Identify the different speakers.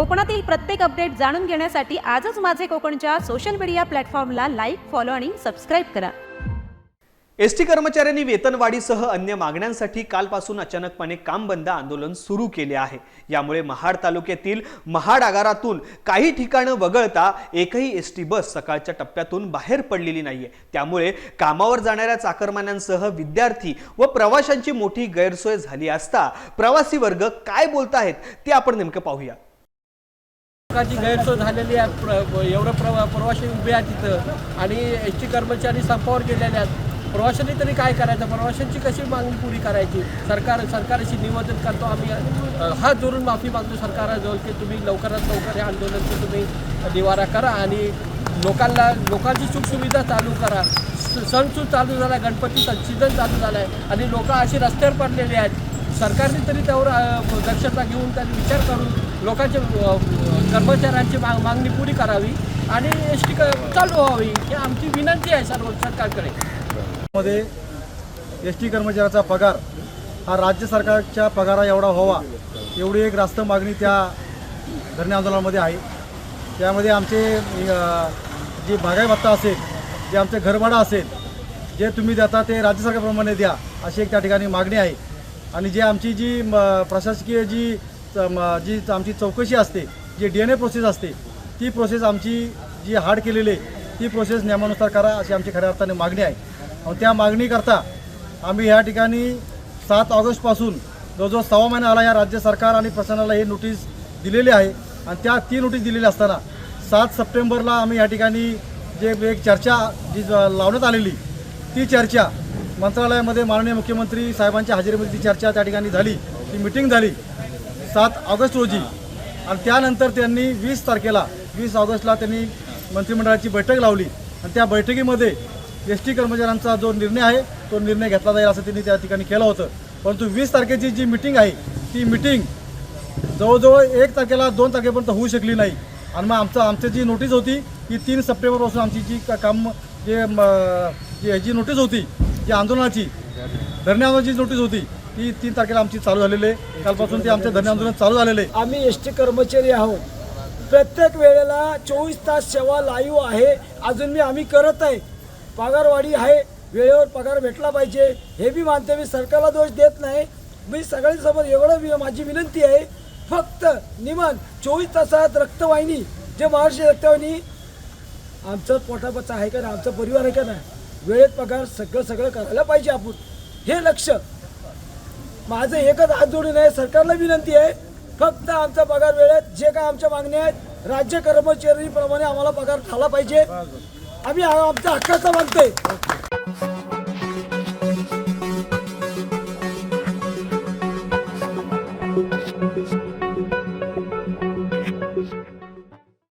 Speaker 1: कोकणातील प्रत्येक अपडेट जाणून घेण्यासाठी आजच माझे कोकणच्या सोशल मीडिया प्लॅटफॉर्मला लाईक फॉलो आणि सबस्क्राईब करा.
Speaker 2: एसटी कर्मचाऱ्यांनी वेतनवाढीसह अन्य मागण्यांसाठी कालपासून अचानकपणे काम बंद आंदोलन सुरू केले आहे. यामुळे महाड तालुक्यातील महाड आगारातून काही ठिकाणं वगळता एकही एस टी बस सकाळच्या टप्प्यातून बाहेर पडलेली नाहीये. त्यामुळे कामावर जाणाऱ्या चाकरमान्यांसह विद्यार्थी व प्रवाशांची मोठी गैरसोय झाली असता प्रवासी वर्ग काय बोलत आहेत ते आपण नेमकं पाहूया.
Speaker 3: लोकांची गैरसोय झालेली आहे. प्र एवढं प्रवा प्रवासी उभे आहेत तिथं. आणि एस टी कर्मचारी संपावर गेलेले आहेत. प्रवाशांनी तरी काय करायचं? प्रवाशांची कशी मागणी पुरी करायची? सरकार सरकारशी निवेदन करतो आम्ही. हात जोडून माफी मागतो सरकाराजवळ की तुम्ही लवकरात लवकर हे आंदोलनचं तुम्ही निवारा करा आणि लोकांना लोकांची सुखसुविधा चालू करा. स- सणसूद चालू झाला गणपतीचा सीझन चालू झाला आहे आणि लोक अशी रस्त्यावर पडलेली आहेत. सरकारने तरी त्यावर दक्षता घेऊन त्यांनी विचार करून लोकांचे कर्मचाऱ्यांची माग मागणी पुरी करावी आणि एस टी चालू व्हावी ही आमची विनंती आहे सर्व सरकारकडे.
Speaker 4: मध्ये एस टी कर्मचाऱ्याचा पगार हा राज्य सरकारच्या पगारा एवढा व्हावा एवढी एक रास्त मागणी त्या धरणे आंदोलनामध्ये आहे. त्यामध्ये आमचे जे भागाई भत्ता असेल जे आमचे घरभाडा असेल जे तुम्ही देता ते राज्य सरकारप्रमाणे द्या अशी एक त्या ठिकाणी मागणी आहे. आणि जे आमची जी म, प्रशासकीय जी च- जी आमची चौकशी असते जी डी एन ए प्रोसेस असते ती प्रोसेस आमची जी हार्ड केलेली आहे ती प्रोसेस नियमानुसार करा अशी आमची खऱ्या अर्थाने मागणी आहे. आणि त्या मागणीकरता आम्ही ह्या ठिकाणी सात ऑगस्टपासून जवळजवळ सव्वा महिना आला या राज्य सरकार आणि प्रशासनाला ही नोटीस दिलेली आहे. आणि त्या ती नोटीस दिलेली असताना सात सप्टेंबरला आम्ही या ठिकाणी जे एक चर्चा जी ज- लावण्यात आलेली ती चर्चा मंत्रालयामध्ये माननीय मुख्यमंत्री साहेबांच्या हजेरीमध्ये ती चर्चा त्या ठिकाणी झाली ती मिटिंग झाली. सात ऑगस्ट रोजी आणि त्यानंतर त्यांनी वीस तारखेला वीस ऑगस्टला त्यांनी मंत्रिमंडळाची बैठक लावली. आणि त्या बैठकीमध्ये एस टी कर्मचाऱ्यांचा जो निर्णय आहे तो निर्णय घेतला जाईल असं त्यांनी त्या ठिकाणी केलं होतं. परंतु वीस तारखेची जी मिटिंग आहे ती मिटिंग जवळजवळ एक तारखेला दोन तारखेपर्यंत होऊ शकली नाही. आणि मग आमचं आमची जी नोटीस होती ती तीन सप्टेंबरपासून आमची जी का- काम जे म, जी जी नोटीस होती जी आंदोलनाची धरणे आंदोलनाची नोटीस होती ती तीन तारखेला आमची चालू झालेली आहे. कालपासून ते आमचे धरणे आंदोलन चालू झालेले आहे.
Speaker 5: आम्ही एस टी कर्मचारी आहोत. प्रत्येक वेळेला चोवीस तास सेवा लाईव्ह आहे. अजून मी आम्ही करत आहे. पगारवाढी आहे. वेळेवर पगार भेटला पाहिजे. हे बी मानते मी. सरकारला दोष देत नाही. मी सगळ्यांसमोर एवढं माझी विनंती आहे. फक्त निमान चोवीस तासात रक्तवाहिनी जे महाराष्ट्र रक्तवाहिनी आमचं पोटापचा आहे का नाही आमचा परिवार आहे का नाही वेळेत पगार सगळं सगळं करायला पाहिजे आपण. हे लक्ष माझं एकच हात जोडून आहे सरकारला विनंती आहे फक्त आमचा पगार वेळेत जे काय आमच्या मागण्या आहेत राज्य कर्मचारीप्रमाणे आम्हाला पगार झाला पाहिजे. आम्ही आमच्या हक्काचा मागतोय.